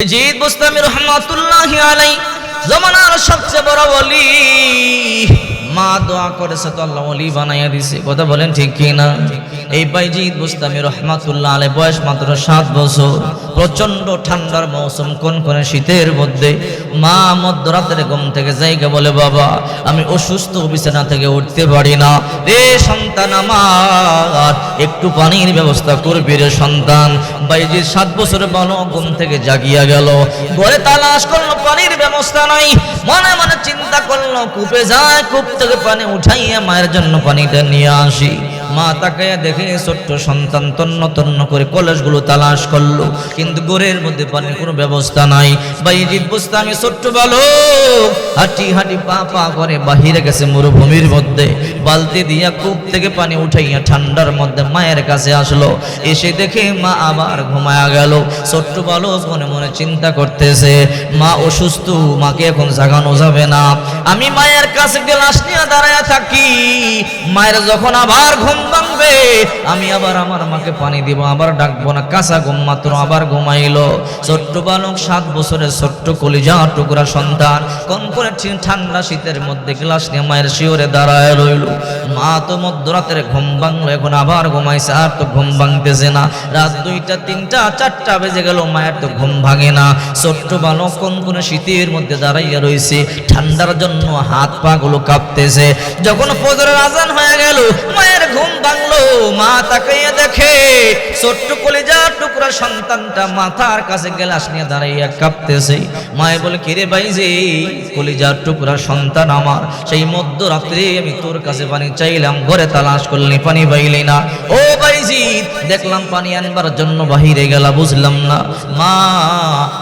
জিদ বুস্তামি রহমাতুল্লাহ আলাই জমানার সবচেয়ে বড় বলি মা দোয়া করেছে তো আল্লাহ অলি বানাইয়া দিছে। কথা বলেন ঠিক কি না এই বাইজিদ বুস্তামি রহমাতুল্লাহ আলাই বয়স মাত্র সাত বছর। প্রচণ্ড ঠান্ডার মৌসুম কোন কোন শীতের মধ্যে। মা মধ্যরাতের ঘুম থেকে জায়গা বলে, বাবা, আমি অসুস্থ, বিছানা থেকে উঠতে পারি না। রে সন্তান আমার, একটু পানির ব্যবস্থা করবি রে সন্তান। বাইজির সাত বছর বানো ঘুম থেকে জাগিয়া গেল। ঘরে তালাশ করল, পানির ব্যবস্থা নাই। মনে মনে চিন্তা করল, কূপে যায় কূপ পানি উঠাইয়া মায়ের জন্য পানিটা নিয়ে আসি। মা তাকাইয়া দেখে ছোট্ট সন্তান তন্ন তন্ন করে কলসগুলো তালাশ করল। কিন্তু গোরের মধ্যে পানির কোনো ব্যবস্থা নাই। বাইজিৎ বুঝতে আমি ছোট্ট বালক হাঁটি হাঁটি পা পা করে বাহিরে গেছে মরুভূমির মধ্যে। বালতি দিয়া কূপ থেকে পানি উঠাইয়া ঠান্ডার মধ্যে মায়ের কাছে আসলো। এসে দেখে মা আবার ঘুমায়া গেল। ছোট্ট বালক মনে মনে চিন্তা করতেছে, মা অসুস্থ, মাকে এখন জাগানো যাবে না। আমি মায়ের কাছে গ্লাস নিয়ে দাঁড়ায় থাকি। মায়ের যখন আবার ঘুম ভাঙবে। আমি আবার আমার মাকে পানি দিব, আবার ডাকবো না। কাঁচা ঘুম মাত্র আবার ঘুমাইলো। ছোট্ট বালক সাত বছরের ছোট্ট কলিজা, টুকরা সন্তান। কোন করে ঠান্ডা শীতের মধ্যে গ্লাস নিয়ে মায়ের শিওরে দাঁড়ায় রইল। মা তো মধ্যরাতের ঘুম ভাঙলো, এখন আবার ঘুমাইছে, আর তো ঘুম ভাঙতেছে না। রাত দুইটা, তিনটা, চারটা বেজে গেল, মায়ের তো ঘুম ভাঙে না। ছোট্ট বালক কোন কোন শীতের মধ্যে দাঁড়াইয়া রয়েছে ঠান্ডার জন্য হাত পা গুলো কাঁপতেছে। যখন ফজরের আজান হয়ে গেল, মায়ের ঘুম ভাঙলো মা তাকাইয়া দেখে ছোট্ট কলিজা টুকরা সন্তানটা মাথার কাছে গ্লাস নিয়ে দাঁড়াইয়া কাঁপতেছে। মায়ে বলে, কিরে ভাই যে কলেজার টুকরা সন্তান আমার। সেই মধ্যরাত্রে আমি তোর কাছে পানি চাইলাম, ঘরে তালাশ করলি, পানি পাইলি না। ও বাইজি দেখলাম পানি আনবার জন্য বাহিরে গেলা, বুঝলাম না। মা,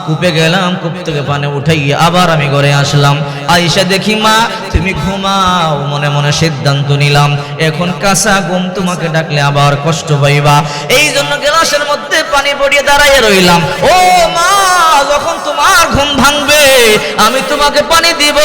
কূপে গেলাম, কূপ থেকে পানি উঠাই আবার আমি ঘরে আসলাম। আইসা দেখি, মা, তুমি ঘুমাও। মনে মনে সিদ্ধান্ত নিলাম। এখন কাঁচা ঘুম, তোমাকে ডাকলে আবার কষ্ট পাইবা। এই জন্য গ্লাসের মধ্যে পানি পড়িয়ে দাঁড়াইয়ে রইলাম। ও মা, যখন তোমার ঘুম ভাঙবে, আমি তোমাকে পানি দিব।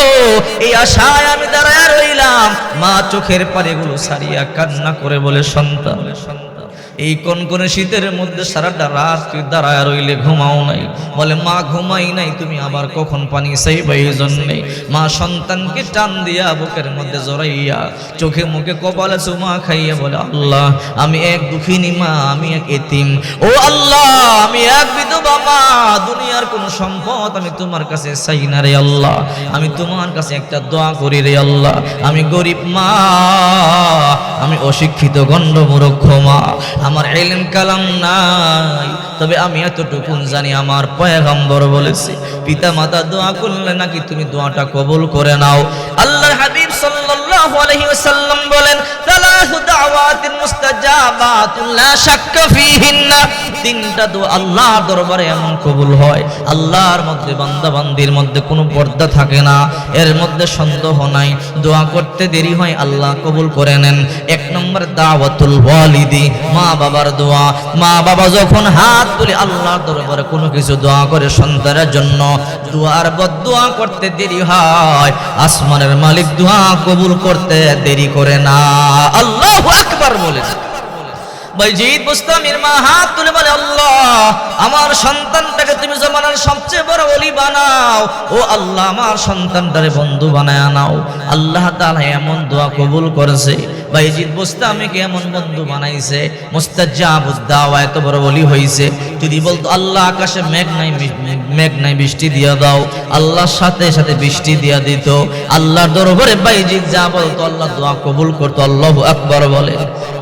এই আশায় আমি দাঁড়ায় রইলাম। মা চোখের পানিগুলো সারিয়া কান্না করে বলে সন্তান সন্তান এই কোন কোন শীতের মধ্যে সারাটা রাত তুই দাঁড়ায় রইলে ঘুমাও নাই। বলে, মা, ঘুমাই নাই, তুমি আবার কখন পানি চাইবা এই জন্যে? মা সন্তানকে টান দিয়া বুকের মধ্যে জড়াইয়া চোখে মুখে কপালে চুমা খাইয়া বলে, আল্লাহ, আমি এক দুঃখিনী মা, আমি এক এতিম। ও আল্লাহ, আমি এক বিধবা মা, দুনিয়ার কোন সম্পদ আমি তোমার কাছে চাই না রে আল্লাহ। আমি তোমার কাছে একটা দোয়া করি রে আল্লাহ। আমি গরিব মা, আমি অশিক্ষিত গণ্ড মূর্খ মা। আমার এলেম কালাম নাই। তবে আমি এতটুকুন জানি, আমার পয়গম্বর বলেছে পিতা মাতা দোয়া করলে নাকি তুমি দোয়াটা কবুল করে নাও। আল্লাহ হাবিব সাল্লাল্লাহু আলাইহি ওয়াসাল্লাম বলেন, সালাহু দাওয়াতিন মুস্তাজাবাতুন লা ফীহিন্না। তিনটা দোয়া আল্লাহর দরবারে এমন কবুল হয়, আল্লাহর মধ্যে বান্দা বান্দির মধ্যে কোনো পর্দা থাকে না, এর মধ্যে সন্দেহ নাই। দোয়া করতে দেরি হয়, আল্লাহ কবুল করে নেন। এক নম্বর দাওয়াতুল ওয়ালিদি মা বাবার দোয়া। মা বাবা যখন হাত তুলে আল্লাহর দরবারে কোনো কিছু দোয়া করে সন্তানের জন্য, দোয়ার বদোয়া করতে দেরি হয়। আসমানের মালিক দোয়া কবুল করতে দেরি করে না। আল্লাহ আকবার বলেছে। তুলে বলে, আল্লাহ, আমার তুমি সবচেয়ে বড় অলি বানাও। ও আল্লাহ, আমার সন্তানটারে বন্ধু বানায় নাও। আল্লাহ তাআলা এমন দোয়া কবুল করেছে বাইজিদ বুস্তামিকে এমন বন্ধু বানাইছে মুস্তাজাবুদ দাওয়া, এত বড় বলি হইছে। যদি বলতো, আল্লাহ আকাশে মেঘ নাই মেঘ নাই, বৃষ্টি দিয়া দাও। আল্লাহর সাথে সাথে বৃষ্টি দিয়া দিত। আল্লাহর দরবারে বাইজিদ যা বলতো, আল্লাহ দোয়া কবুল করতো, আল্লাহু আকবার বলে।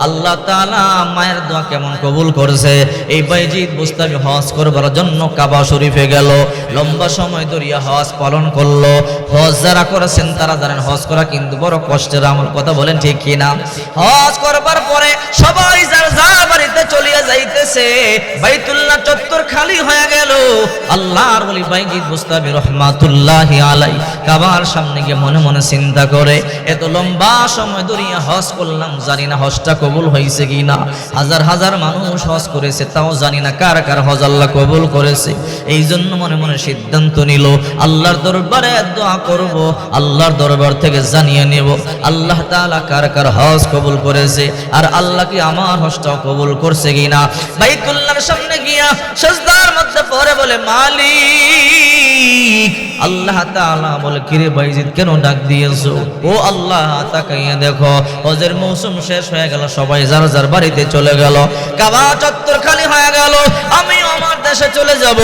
আল্লাহ তাআলা মায়ের দোয়া কেমন কবুল করেছে? এই বাইজিদ মুস্তাবি হজ করবার জন্য কাবা শরীফে গেল, লম্বা সময় ধরিয়া হজ পালন করল। হজ যারা করেছেন, তারা জানেন হজ করা কিন্তু বড় কষ্টের আমল। কথা বলেন ঠিক কিনা? হজ করবার পরে সবাই যার যার বাড়িতে চলিয়া যাইতেছে। বাইতুল্লাহ চত্বর খালি হয়ে গেল। আল্লাহর বলি বাইজিদ মুস্তাবি রহমাতুল্লাহি আলাই কাবার সামনে গিয়ে মনে মনে চিন্তা করে, এত লম্বা সময় ধরিয়া হজ করলাম, জানি না হজটা কবুল হয়েছে কি না হাজার হাজার মানুষ হজ করেছে, তাও জানি না কার কার হজ আল্লাহ কবুল করেছে। এই জন্য মনে মনে সিদ্ধান্ত নিল, আল্লাহর দরবারে দোয়া করব, আল্লাহর দরবার থেকে জানিয়ে নেব, আল্লাহ তাআলা কার কার হজ কবুল করেছে, আর আল্লাহ কি আমার হজটাও কবুল করছে কিনা? বাইতুল্লাহর সামনে গিয়া সজদার মধ্যে পরে বলে, মালিক, আল্লাহ তাআলা বলে, কিরে বাইজিদ, কেন ডাক দিয়েছ? ও আল্লাহ, তাকাইয়া দেখো, হজের মৌসুম শেষ হয়ে গেল, সবাই যার যার বাড়িতে চলে গেল, কাবা চত্বর খালি হয়ে গেল দেশে চলে যাব।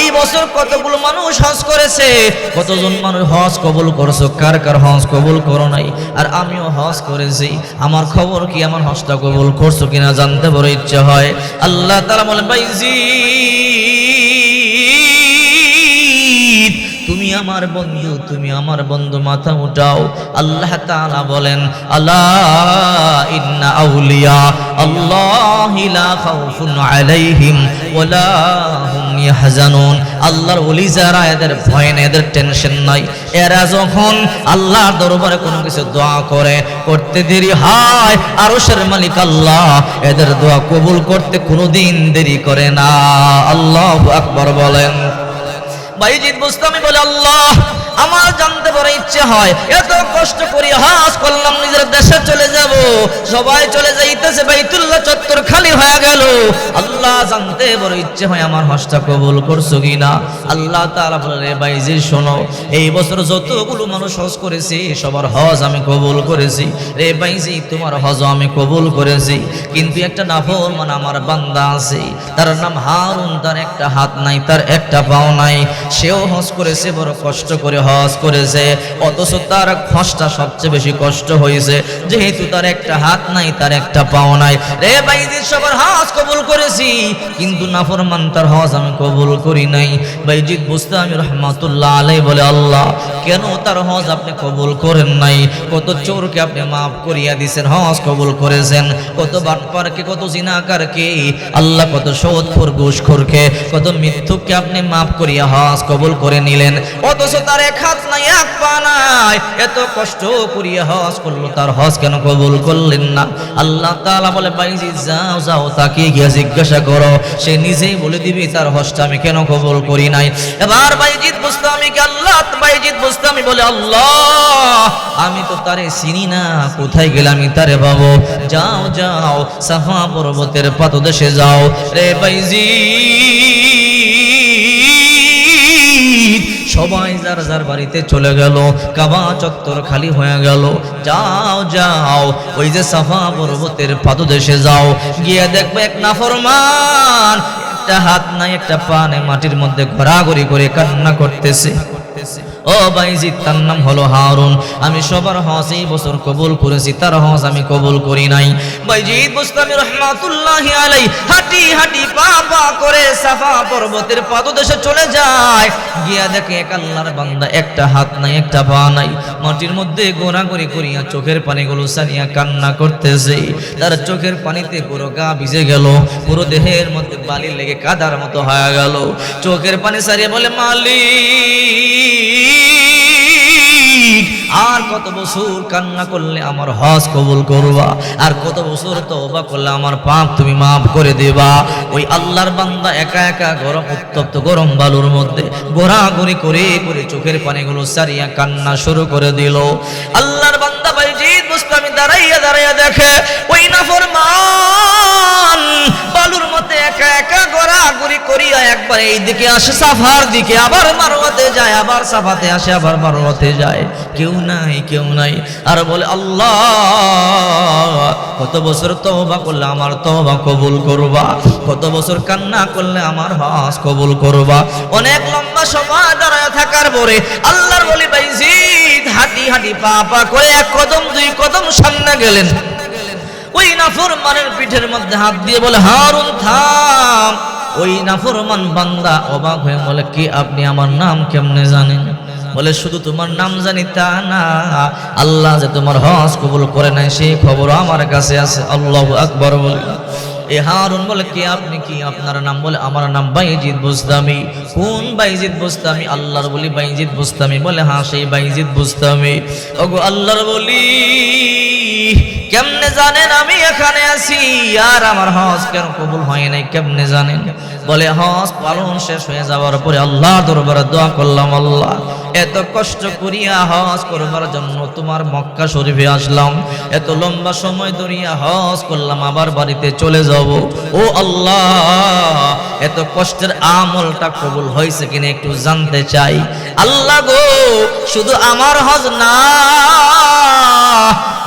এই বছর কতগুলো মানুষ হজ করেছে? কতজন মানুষ হজ কবুল করছ? কার কার হজ কবুল করো নাই? আর আমিও হজ করেছি। আমার খবর কি আমার হজটা কবুল করছ কিনা জানতে বড় ইচ্ছে হয়। আল্লাহ তারা বলে বাইজি তুমি আমার বন্ধু, তুমি আমার বন্ধু, মাথা উঠাও। আল্লাহ তাআলা বলেন আল্লাহ ইন্না আউলিয়া, আল্লাহ লা খাউফুন আলাইহিম ওয়ালা আল্লাহর ওলি যারা, এদের ভয় নেই, এদের টেনশন নাই। এরা যখন আল্লাহর দরবারে কোনো কিছু দোয়া করে, করতে দেরি হয়, আরশের মালিক আল্লাহ এদের দোয়া কবুল করতে কোনোদিন দেরি করে না। আল্লাহু আকবার বলেন। বাইজিদ বুস্তামি বলে, আল্লাহ, আমার জানতে বড় ইচ্ছে হয়। এত কষ্ট করি হাস করলাম, নিজের দেশে চলে যাব। সবাই চলে যাইতেছে, বাইতুল্লাহ চত্বর খালি হয়ে গেল। আল্লাহ জানতে বড় ইচ্ছে হয়, আমার হজটা কবুল করছ কিনা? আল্লাহ তাআলা বলে রে বাইজি শোনো, এই বছর যতগুলো মানুষ হজ করেছে, সবার হজ আমি কবুল করেছি। রে বাইজি তোমার হজ আমি কবুল করেছি। কিন্তু একটা নাফর মানে আমার বান্দা আছে, তার নাম হারুন, তার একটা হাত নাই, তার একটা পাও নাই। সেও হজ করেছে, বড় কষ্ট করে হজ করেছে। অথচ তার হজটা সবচেয়ে বেশি কষ্ট হয়েছে। যেহেতু তার একটা হাত নাই, তার একটা পাও নাই। রে বাইজিৎ সবার হজ কবুল করেছি, কিন্তু নাফরমান তার হজ আমি কবুল করি নাই। বাইজিৎ বুঝতে আমি রহমাতুল্লাহ আলাই বলে, আল্লাহ, কেন তার হজ আপনি কবুল করেন নাই? কত চোরকে আপনি মাফ করিয়া দিছেন, হজ কবুল করেছেন। কত বাটপারকে, কত জিনাকারকে, আল্লাহ কত সৌদখোর, ঘুষখোরকে, কত মিথ্যুককে আপনি মাফ করিয়া হজ কবুল করে নিলেন। অথচ তার এক হাত নাই, এক পা নাই। এত কষ্ট করিয়া হজ করল, তার হজ কেন কবুল করলেন না? আল্লাহ তাআলা বলে, বাইজি, যাও যাও তাকে গিয়া জিজ্ঞাসা করো। সে নিজেই বলে দিবি, তার হজটা আমি কেন কবুল করি নাই? এবার বাইজিৎ বুস্তামিকে, আল্লাহ বাইজিৎ বুস্তামি বলে, আল্লাহ, আমি তো তারে চিনি না। কোথায় গেলে আমি তারে পাবো? যাও যাও, সাফা পর্বতের পাদদেশে যাও। রে বাইজি সবাই যার যার বাড়িতে চলে গেল, কাবা চত্বর খালি হয়ে গেল। যাও যাও, ওই যে সাফা পর্বতের পাদদেশে যাও। গিয়ে দেখবে এক নাফরমান, একটা হাত নাই, একটা পা নেই, মাটির মধ্যে ঘোরাঘুরি করে কান্না করতেছে। ও বাইজি তার নাম হলো হারুন। আমি সবার হজ এই বছর কবুল করেছি, তার হজ আমি কবুল করি নাই। বাইজিদ বুস্তামি রহমাতুল্লাহ আলাই হাঁটি হাঁটি পা পা করে সাফা পর্বতের পাদদেশে চলে যায়। গিয়া দেখে এক আল্লাহর বান্দা, একটা হাত নাই, একটা পা নাই। মাটির মধ্যে গোড়াগড়ি করিয়া চোখের পানিগুলো সারিয়া কান্না করতেছে। তার চোখের পানিতে পুরো গা ভিজে গেল, পুরো দেহের মধ্যে বালি লেগে কাদার মতো হয়ে গেল। চোখের পানি সারিয়ে বলে, মালিক 你。আর কত বছর কান্না করলে আমার হজ কবুল করবা? আর কত বছর তওবা করলে আমার পাপ তুমি মাফ করে দেবা? ওই আল্লাহর বান্দা একা একা গরম, উত্তপ্ত গরম বালুর মধ্যে ঘোরাঘুরি করে করে চোখের পানিগুলো সারিয়া কান্না শুরু করে দিল। আল্লাহর বান্দা ভাই বাইজিৎ মুস্তামি দাঁড়াইয়া দাঁড়াইয়া দেখে, ওই নাফরমান বালুর মধ্যে একা একা ঘোরাঘুরি করিয়া একবার এই দিকে আসে, সাফার দিকে আবার মারোয়াতে যায়, আবার সাফাতে আসে, আবার মারোয়াতে যায়। কেউ নাই, কেউ নাই। আর বলে, আল্লাহ, কত বছর তওবা করলে আমার তওবা কবুল করবা? কত বছর কান্না করলে আমার হজ কবুল করবা? অনেক লম্বা সময় দাঁড়ায় থাকার পরে আল্লাহর বলি, বাইজিদ, হাঁটি হাঁটি, পা পা করে এক কদম, দুই কদম সামনে গেলেন। ওই নাফরমানের পিঠের মধ্যে হাত দিয়ে বলে, হারুন, থাম। ওই নাফরমান বান্দা অবাক হয়ে বলে, কি আপনি? আমার নাম কেমনে জানেন? বলে, শুধু তোমার নাম জানি তা না, আল্লাহ যে তোমার হজ কবুল করে নাই, সেই খবর আমার কাছে আছে। আল্লাহ আকবর বলে। এ হারুন বলে, কে আপনি? কি আপনার নাম? বলে, আমার নাম বাইজিদ বুস্তামি। কোন বাইজিদ বুস্তামি? আল্লাহর বলি বাইজিদ বুস্তামি। বলে হ্যাঁ সেই বাইজিদ বুস্তামি। ওগো আল্লাহর বলি কেমনে জানেন আমি এখানে আছি? আর আমার হজ কেন কবুল হয় নাই? কেমনে জানেন? বলে, হজ পালন শেষ হয়ে যাওয়ার পরে আল্লাহ দরবারে দোয়া করলাম, আল্লাহ, এত কষ্ট করিয়া হজ করবার জন্য তোমার মক্কা শরীফে আসলাম। এত লম্বা সময় ধরিয়া হজ করলাম, আবার বাড়িতে চলে যাব। ও আল্লাহ, এত কষ্টের আমলটা কবুল হয়েছে কিনা একটু জানতে চাই। আল্লাহ গো, শুধু আমার হজ না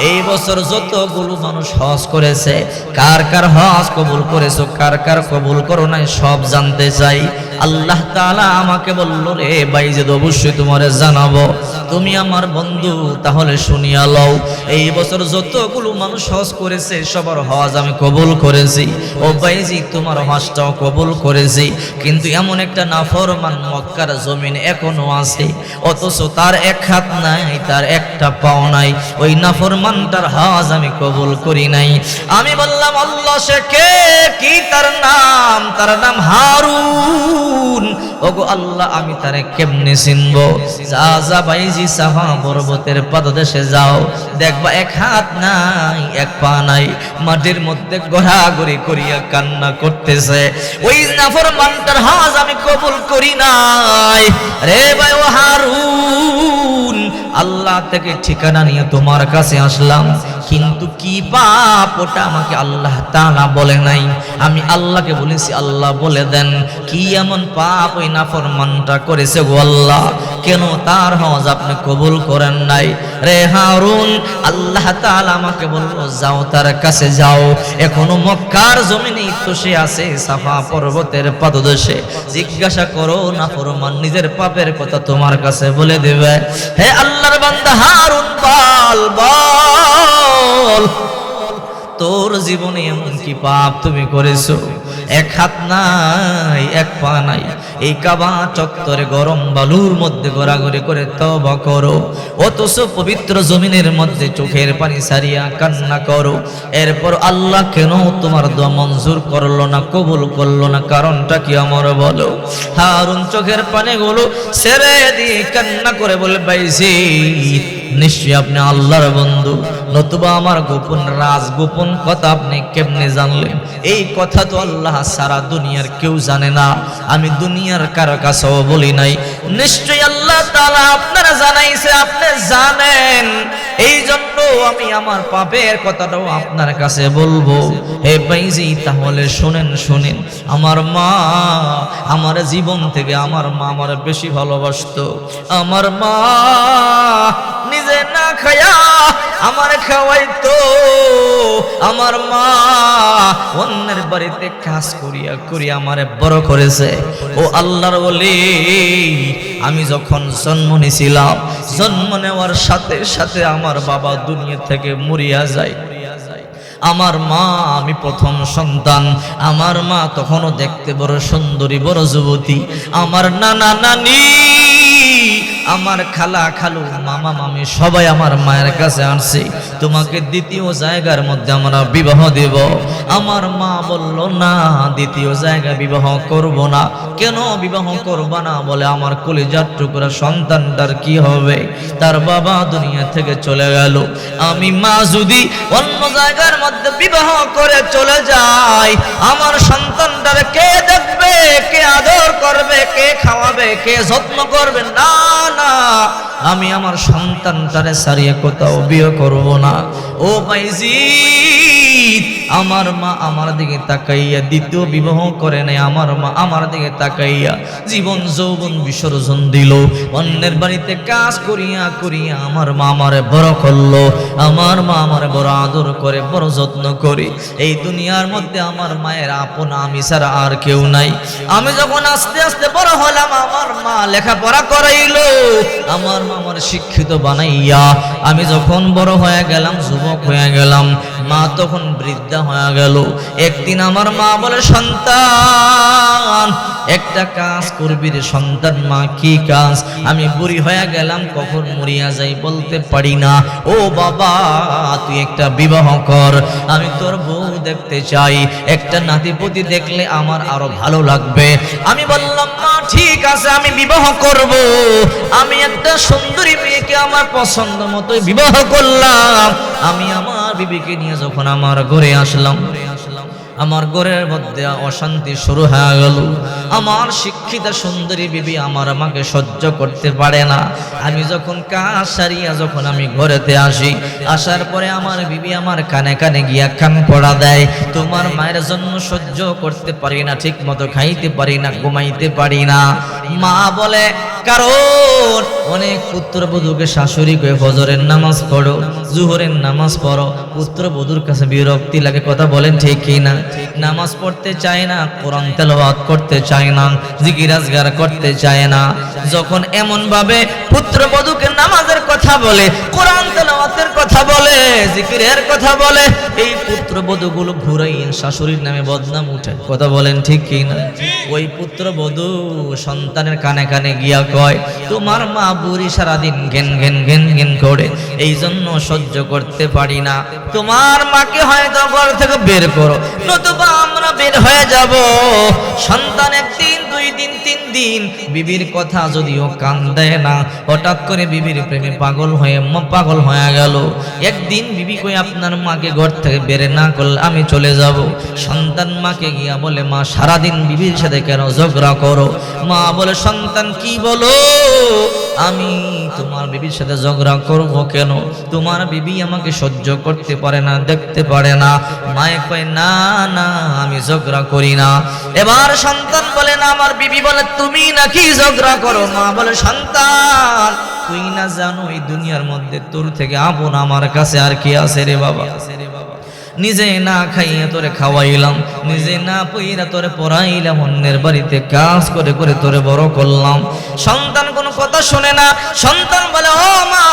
এই বছর যতগুলো মানুষ হজ করেছে, কার কার হজ কবুল করেছ, কার কার কবুল করো নাই, সব জানতে চাই। আল্লাহ তাআলা আমাকে বলল, রে বাইজেদ, অবশ্যই তোমারে জানাব। তুমি আমার বন্ধু, তাহলে শুনিয়া লও। এই বছর যতগুলো মানুষ হজ করেছে, সবার হজ আমি কবুল করেছি। ও বাইজি, তোমার হজটাও কবুল করেছি। কিন্তু এমন একটা নাফরমান মক্কার জমিন এখনও আছে। অথচ তার এক হাত নাই, তার একটা পাও নাই। ওই নাফরমানটার হজ আমি কবুল করি নাই। আমি বললাম, আল্লাহ, সে কে? কি তার নাম? তার নাম হারুন। ওগো আল্লাহ, আমি তারে কেমনে চিনব? যা যা বাইজি, সাহা পর্বতের পাদদেশে যাও। দেখবা এক হাত নাই, এক পা নাই, মাটির মধ্যে গড়াগড়ি করিয়া কান্না করতেছে। ওই নাফর মানটার হাজ আমি কবুল করি নাই। রে ভাই ও হারুন আল্লাহ থেকে ঠিকানা নিয়ে তোমার কাছে আসলাম। কিন্তু কি পাপ? ওটা আমাকে আল্লাহ তাআলা বলে নাই। আমি আল্লাহকে বলেছি, আল্লাহ বলে দেন, কি এমন পাপ ওই নাফরমানটা করেছে গো আল্লাহ? কেন তার হজ আপনি কবুল করেন নাই? রে হারুন, আল্লাহ তাআলা আমাকে বলল, যাও তার কাছে যাও। এখনও মক্কার জমিনে তো সে আছে, সাফা পর্বতের পাদদেশে। জিজ্ঞাসা করো না ফরমান নিজের পাপের কথা তোমার কাছে বলে দেবে। হে আল্লাহর বান্দা হারুন বল বল। তোর জীবনে এমন কি পাপ তুমি করেছ? এক হাত নাই, এক পা নাই। এই কাবা চত্বরে গরম বালুর মধ্যে গড়াগড়ি করে তবা করো। অথচ পবিত্র জমিনের মধ্যে চোখের পানি সারিয়া কান্না করো। এরপর আল্লাহ কেন তোমার দোয়া মঞ্জুর করল না, কবুল করল না? কারণটা কি আমার বলো? হারুন চোখের পানি পানিগুলো ছেড়ে দিয়ে কান্না করে বলে পাইছি নিশ্চয়ই আপনি আল্লাহর বন্ধু। নতুবা আমার গোপন রাজ, গোপন কথা আপনি কেমনে জানলেন? এই কথা তো আল্লাহ সারা দুনিয়ার কেউ জানে না। আমি দুনিয়ার কারও কাছেও বলি নাই। নিশ্চয়ই আল্লাহ তালা আপনারা জানাইছে, আপনি জানেন। এই জন্য আমি আমার পাপের কথাটাও আপনার কাছে বলব। হে বাইজি, তাহলে শুনেন শুনেন। আমার মা, আমার জীবন থেকে আমার মা আমার বেশি ভালোবাসত। আমার মা নিজে না খায়া আমার খাওয়াইতো। আমার মা অন্যের বাড়িতে কাজ করিয়া করিয়া আমারে বড় করেছে। ও আল্লাহর বলি আমি যখন জন্ম নিয়েছিলাম, জন্ম নেওয়ার সাথে সাথে আমার বাবা দুনিয়া থেকে মরিয়া যায়। আমার মা, আমি প্রথম সন্তান। আমার মা তখনও দেখতে বড় সুন্দরী, বড় যুবতী। আমার নানা নানি আমার খালা খালু, মামা মামি সবাই আমার মায়ের কাছে আসছে। তোমাকে দ্বিতীয় জায়গার মধ্যে আমরা বিবাহ দেব। আমার মা বলল, না, দ্বিতীয় জায়গা বিবাহ করব না। কেন বিবাহ করব না বলে আমার কলিজার টুকরা সন্তানটার কি হবে? তার বাবা দুনিয়া থেকে চলে গেল। আমি মা যদি অন্য জায়গার মধ্যে বিবাহ করে চলে যাই, আমার সন্তানটার কে দেখবে, কে আদর করবে, কে খাওয়াবে, কে যত্ন করবে? না না। আমি আমার সন্তানটারে সারিয়ে কোথাও বিয়ে করব না। ও পাইজি আমার মা আমার দিকে তাকাইয়া দ্বিতীয় বিবাহ করে নাই, আমার মা আমার দিকে তাকাইয়া জীবন যৌবন বিসর্জন দিল। অন্যের বাড়িতে কাজ করিয়া করিয়া আমার মা আমারে বড় করল, আমার মা আমার বড় আদর করে, বড় যত্ন করে। এই দুনিয়ার মধ্যে আমার মায়ের আপন, আমি ছাড়া আর কেউ নাই। আমি যখন আস্তে আস্তে বড় হলাম, আমার মা লেখাপড়া করাইলো, আমার আমার শিক্ষিত বানাইয়া আমি যখন বড় হয়ে গেলাম যুবক হয়ে গেলাম মা তখন বৃদ্ধা হয়ে গেল। একদিন আমার মা বলে, সন্তান, একটা কাজ করবি রে সন্তান মা, কি কাজ? আমি বুড়ি হয়ে গেলাম, কখন মরিয়া যাই বলতে পারি না। ও বাবা, তুই একটা বিবাহ কর। আমি তোর বউ দেখতে চাই। একটা নাতিপতি দেখলে আমার আরও ভালো লাগবে। আমি বললাম, মা, ঠিক আছে, আমি বিবাহ করব। আমি একটা সুন্দরী মেয়েকে আমার পছন্দ মতো বিবাহ করলাম। আমি আমার বিবিকে নিয়ে যখন আমার ঘরে আসলাম আমার ঘরের মধ্যে অশান্তি শুরু হয়ে গেল। আমার শিক্ষিত সুন্দরী বিবি আমার আমাকে সহ্য করতে পারে না। আমি যখন কাজ সারিয়া যখন আমি ঘরেতে আসি, আসার পরে আমার বিবি আমার কানে কানে গিয়া কান পড়া দেয়, তোমার মায়ের জন্য সহ্য করতে পারি না ঠিক মতো খাইতে পারি না, ঘুমাইতে পারি না। মা বলে, কারণ অনেক পুত্রবধূকে শাশুড়ি কয়ে ফজরের নামাজ পড়ো, জুহরের নামাজ পড়ো। পুত্রবধূর কাছে বিরক্তি লাগে, কথা বলেন ঠিক কি না নামাজ পড়তে চায় না, কোরআন তেলাওয়াত করতে চায় না জিকিরাজগার করতে চায় না। যখন এমন ভাবে পুত্রবধূকে নামাজের কথা বলে, কোরআন তেলাওয়াতের কথা বলে, জিকিরের কথা বলে, এই পুত্রবধূগুলো ঘুরাই শাশুড়ির নামে বদনাম উঠে। কথা বলেন ঠিক কি না? ওই পুত্রবধূ সন্তানের কানে কানে গিয়া কয়, তোমার মা বুড়ি সারাদিন ঘেন ঘেন ঘেন ঘেন করে এই জন্য সহ্য করতে পারি না। তোমার মাকে হয়তো ঘর থেকে বের করো নতুবা আমরা বের হয়ে যাব। সন্তান একদিন, দুই দিন, তিন দিন, বিবির কথা যদিও কান দেয় না। হঠাৎ করে বিবির প্রেমে পাগল হয়ে পাগল হয়ে গেল। একদিন বিবি কই, আপনার মাকে ঘর থেকে বের না করলে আমি চলে যাব। সন্তান মাকে গিয়া বলে, মা, সারাদিন বিবির সাথে কেন ঝগড়া করো? মা বলে, সন্তান, কি বলো? আমি তোমার বিবির সাথে ঝগড়া করব কেন? তোমার বিবি আমাকে সহ্য করতে পারে না, দেখতে পারে না। মায়ে কয়, না না, আমি ঝগড়া করি না। এবার সন্তান বলে, না, আমার বিবি বলে, তুমি নাকি ঝগড়া করো? মা বলে, সন্তান, তুই না জানো, এই দুনিয়ার মধ্যে তোর থেকে আপন আমার কাছে আর কি আছে রে বাবা? নিজে না খাইয়া তোরে খাওয়াইলাম, নিজে না পইরা তোরে পড়াইলাম, অন্যের বাড়িতে কাজ করে করে তোরে বড় করলাম। সন্তান কোনো কথা শোনে না, সন্তান বলে, ও মা,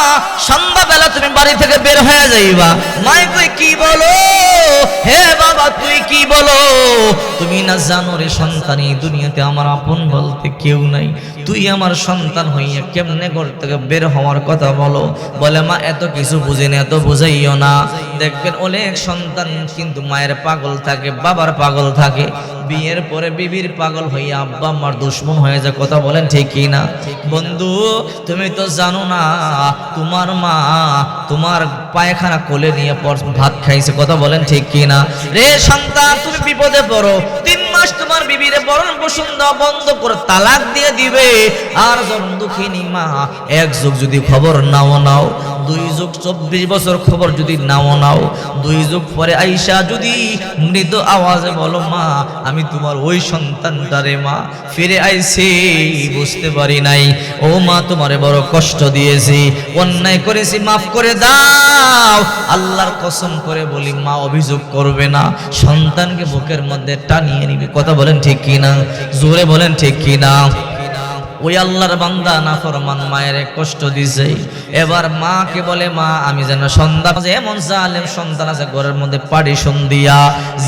সন্ধ্যাবেলা তুমি বাড়ি থেকে বের হয়ে যাইবা। মাই তুই কি বলো? হে বাবা, তুই কি বলো? তুমি না জানো রে সন্তান, এই দুনিয়াতে আমার আপন বলতে কেউ নাই। তুই আমার সন্তান হইয়া কেমনে ঘর থেকে বের হওয়ার কথা বলো? বলে, মা, এত কিছু বুঝি না, এত বুঝাইও না। দেখবেন অনেক সন্তান কিন্তু মায়ের পাগল থাকে, বাবার পাগল থাকে। বিয়ের পরে বিবির পাগল হইয়া আব্বা আমার দুশ্মন হয়ে যায়, কথা বলেন ঠিকই না? বন্ধু, তুমি তো জানো না, তোমার মা তোমার পায়খানা কোলে নিয়ে ভাত খাইছে, কথা বলেন ঠিক কি না? রে সন্তান, তুমি বিপদে পড়ো। তিন মাস তোমার বিবিরে বরণ দেওয়া বন্ধ করে তালাক দিয়ে দিবে। আর যখন দুঃখিনী মা, এক যুগ যদি খবর নাও নাও, দুই যুগ চব্বিশ বছর খবর যদি নাও নাও, দুই যুগ পরে আইসা যদি মৃত আওয়াজে বলো, মা, আমি তোমার ওই সন্তানটারে মা, ফিরে আইছি, বুঝতে পারি নাই। ও মা, তোমারে বড় কষ্ট দিয়েছি, অন্যায় করেছি, মাফ করে দাও। আল্লাহর কসম করে বলি, মা, অভিযোগ করবে না। সন্তানকে বুকের মধ্যে টানিয়ে নিবে। কথা বলেন ঠিক কিনা? জোরে বলেন ঠিক কি না ওই আল্লাহর বান্দা না ফরমান মায়ের কষ্ট দিছে। এবার মাকে বলে, মা, আমি যেন সন্তান এমন জালেম সন্তান আছে, ঘরের মধ্যে পারিশন দিয়া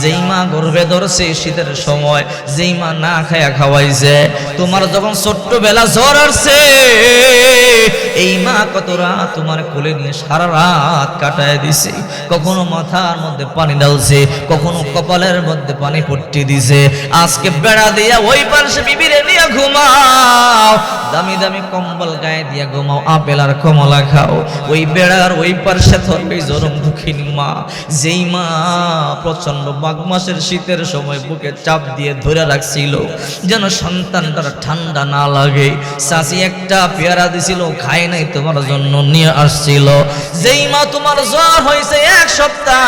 যেই মা গর্ভে ধরছে শীতের সময়, যেই মা না খায়া খাওয়াইছে, তোমার যখন ছোট্টবেলা জ্বর আসছে, এই মা কত রাত তোমার কোলে নিয়ে সারা রাত কাটায় দিছে। কখনো মাথার মধ্যে পানি ঢালছে, কখনো কপালের মধ্যে পানি পট্টি দিছে। আজকে বেড়া দিয়া ওই পাশে বিবিরে নিয়ে ঘুমাও দামি দামি কম্বল গায়ে দিয়া ঘুমাও, আপেল আর কমলা খাও। ওই বেড়ার ওই পাশে ধরবে জরম দুঃখিনী মা। যেই মা প্রচণ্ড মাঘ মাসের শীতের সময় বুকে চাপ দিয়ে ধরে রাখছিল, যেন সন্তানটার ঠান্ডা না লাগে। চাষি একটা পেয়ারা দিছিল, খায় নাই, তোমার জন্য নিয়ে আসছিল। যেই মা তোমার জ্বর হয়েছে এক সপ্তাহ,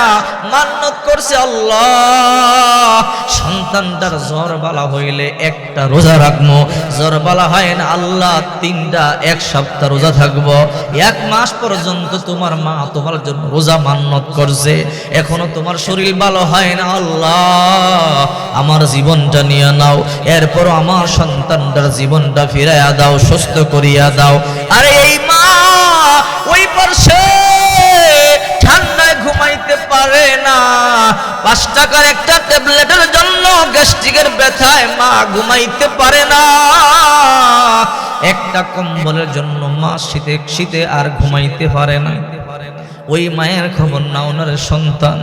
মান্নত করছে আল্লাহ। সন্তানটার জ্বর বালা হইলে একটা রোজা রাখব। জ্বর বালা হয় না আল্লাহ তিনটা, এক সপ্তাহ রোজা থাকব, এক মাস পর্যন্ত তোমার মা তোমার জন্য রোজা মান্নত করছে, এখনও তোমার শরীর ভালো হয় না, আল্লাহ, আমার জীবনটা নিয়ে নাও এরপর আমার সন্তানটার জীবনটা ফিরাইয়া দাও, সুস্থ করিয়া দাও। আরে এই মা, ওই পার্শ্বে পারে না। পাঁচ টাকার একটা ট্যাবলেটের জন্য গ্যাস্ট্রিকের ব্যথায় মা ঘুমাইতে পারে না। একটা কম্বলের জন্য মা শীতে শীতে আর ঘুমাইতে পারে না। ওই মায়ের খবর না ওনার সন্তান।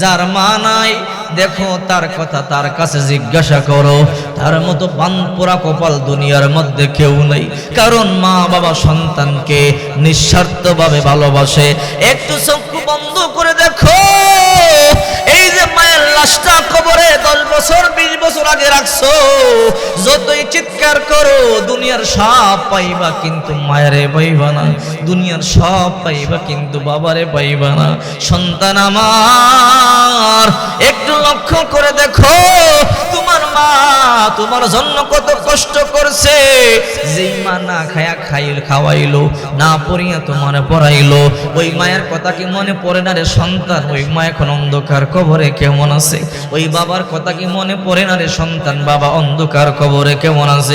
যার মা নাই, দেখো তার কথা তার কাছে জিজ্ঞাসা করো। তার মতো বানপোড়া কপাল দুনিয়ার মধ্যে কেউ নেই। কারণ মা বাবা সন্তানকে নিঃস্বার্থভাবে ভালোবাসে। একটু চক্ষু বন্ধ করে দেখো বছর, বিশ বছর আগে রাখছো, যতই চিৎকার করো, দুনিয়ার সব পাইবা কিন্তু মায়ের পাইবা না। দুনিয়ার সব পাইবা কিন্তু বাবারে পাইবা না। সন্তান আমার, একটু লক্ষ্য করে দেখো, তোমার তোমার জন্য কত কষ্ট করছে। যেই মা না খায়া খাইল, খাওয়াইলো, না পড়িয়া তোমার পড়াইলো, ওই মায়ের কথা কি মনে পড়ে না রে সন্তান? ওই মা এখন অন্ধকার কবরে কেমন আছে? ওই বাবার কথা কি মনে পড়ে না রে সন্তান? বাবা অন্ধকার কবরে কেমন আছে?